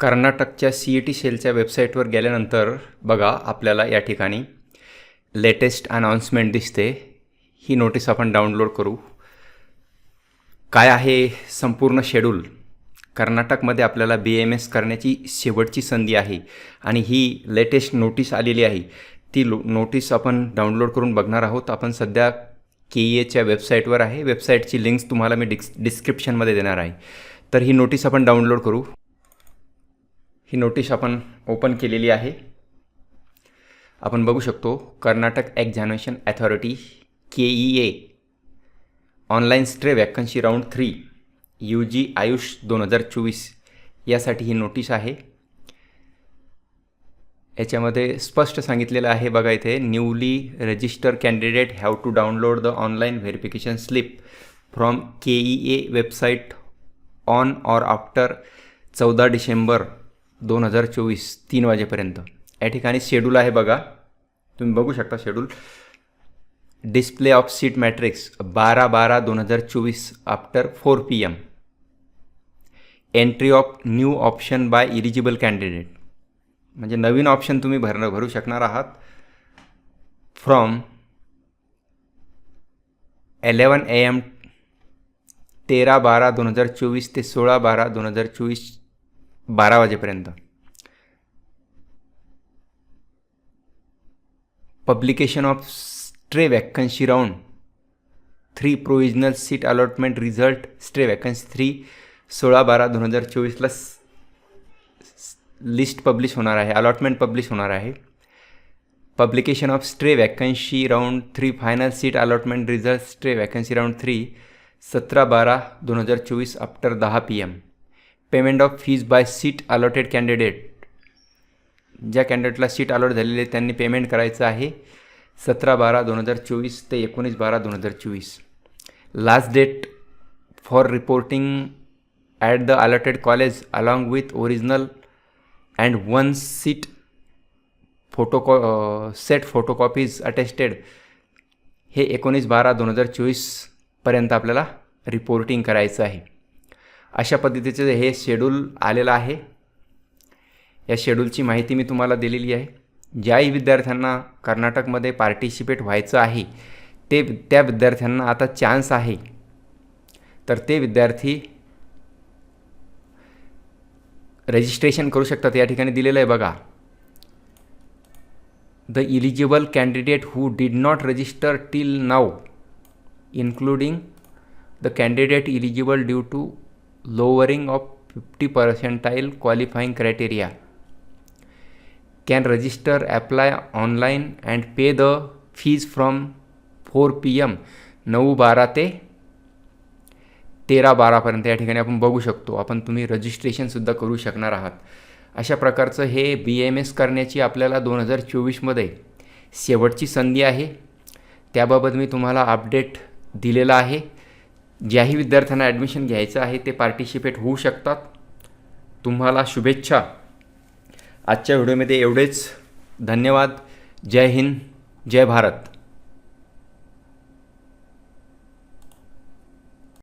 कर्नाटकच्या C E T सेलच्या वेबसाईटवर गेल्यानंतर बघा आपल्याला या ठिकाणी लेटेस्ट अनाऊन्समेंट दिसते. ही नोटीस आपण डाउनलोड करू. काय आहे संपूर्ण शेड्यूल? कर्नाटकमध्ये आपल्याला बी एम एस करण्याची शेवटची संधी आहे आणि ही लेटेस्ट नोटीस आलेली आहे. ती लो नोटीस आपण डाउनलोड करून बघणार आहोत. आपण सध्या के ई एच्या वेबसाईटवर आहे. वेबसाईटची लिंक्स तुम्हाला मी डिस् डिस्क्रिप्शनमध्ये देणार आहे. तर ही नोटीस आपण डाउनलोड करू. ही नोटीस आपण ओपन केलेली आहे. आपण बघू शकतो Karnataka examination authority K E A online stray vacancy round three U G AYUSH दोन हजार चोवीस. यासाठी ही नोटीस आहे. याच्यामध्ये स्पष्ट सांगितलेलं आहे बघा इथे newly register candidate have to download the online verification slip from K E A website on or after चौदा डिसेंबर. दोन हजार चोवीस तीन वाजेपर्यंत. या ठिकाणी शेड्यूल आहे बघा. तुम्ही बघू शकता schedule display of seat matrix बारा बारा दोन हजार चोवीस after four P M entry of new option by eligible candidate म्हणजे नवीन ऑप्शन तुम्ही भरणं भरू शकणार आहात. फ्रॉम एलेवन ए एम तेरा बारा दोन हजार चोवीस ते सोळा बारा दोन हजार चोवीस बारा वाजेपर्यंत publication of stray vacancy round three provisional seat allotment result stray vacancy three सोळा बारा दोन हज़ार चोवीसला लिस्ट पब्लिश होणार आहे अलॉटमेंट पब्लिश होणार आहे publication of stray vacancy round three final seat allotment result stray vacancy round three सतरा बारा दोन हज़ार चोवीस आफ्टर दहा P M payment of fees by seat allotted candidate ज्या कॅन्डिडेटला सीट अलॉट झालेली आहे त्यांनी पेमेंट करायचं आहे सतरा बारा दोन हजार चोवीस ते एकोणीस बारा दोन हजार चोवीस. Last date for reporting at the allotted college along with original and one seat photocopy set photocopies attested हे एकोणीस बारा दोन हजार चोवीसपर्यंत आपल्याला रिपोर्टिंग करायचं आहे. अशा पद्धतीचं हे शेड्यूल आलेलं आहे. या शेड्यूलची माहिती मी तुम्हाला दिलेली आहे. ज्याही विद्यार्थ्यांना कर्नाटकमध्ये पार्टिसिपेट व्हायचं आहे ते त्या विद्यार्थ्यांना आता चान्स आहे. तर ते विद्यार्थी रजिस्ट्रेशन करू शकतात या ठिकाणी दिलेलं आहे बघा. The eligible candidate who did not register till now including the candidate eligible due to lowering of fifty percentile qualifying criteria can register apply online and pay the fees from four P M नऊ बारा ते तेरा बारापर्यंत. या ठिकाणी आपण बघू शकतो आपण तुम्ही रजिस्ट्रेशनसुद्धा करू शकणार आहात. अशा प्रकारचं हे बी एम एस करण्याची आपल्याला दोन हजार चोवीसमध्ये शेवटची संधी आहे. त्याबाबत मी तुम्हाला अपडेट दिलेला आहे. ज्याही विद्यार्थ्यांना ॲडमिशन घ्यायचं आहे ते पार्टिसिपेट होऊ शकतात. तुम्हाला शुभेच्छा. आजच्या व्हिडिओमध्ये एवढेच. धन्यवाद. जय हिंद. जय भारत.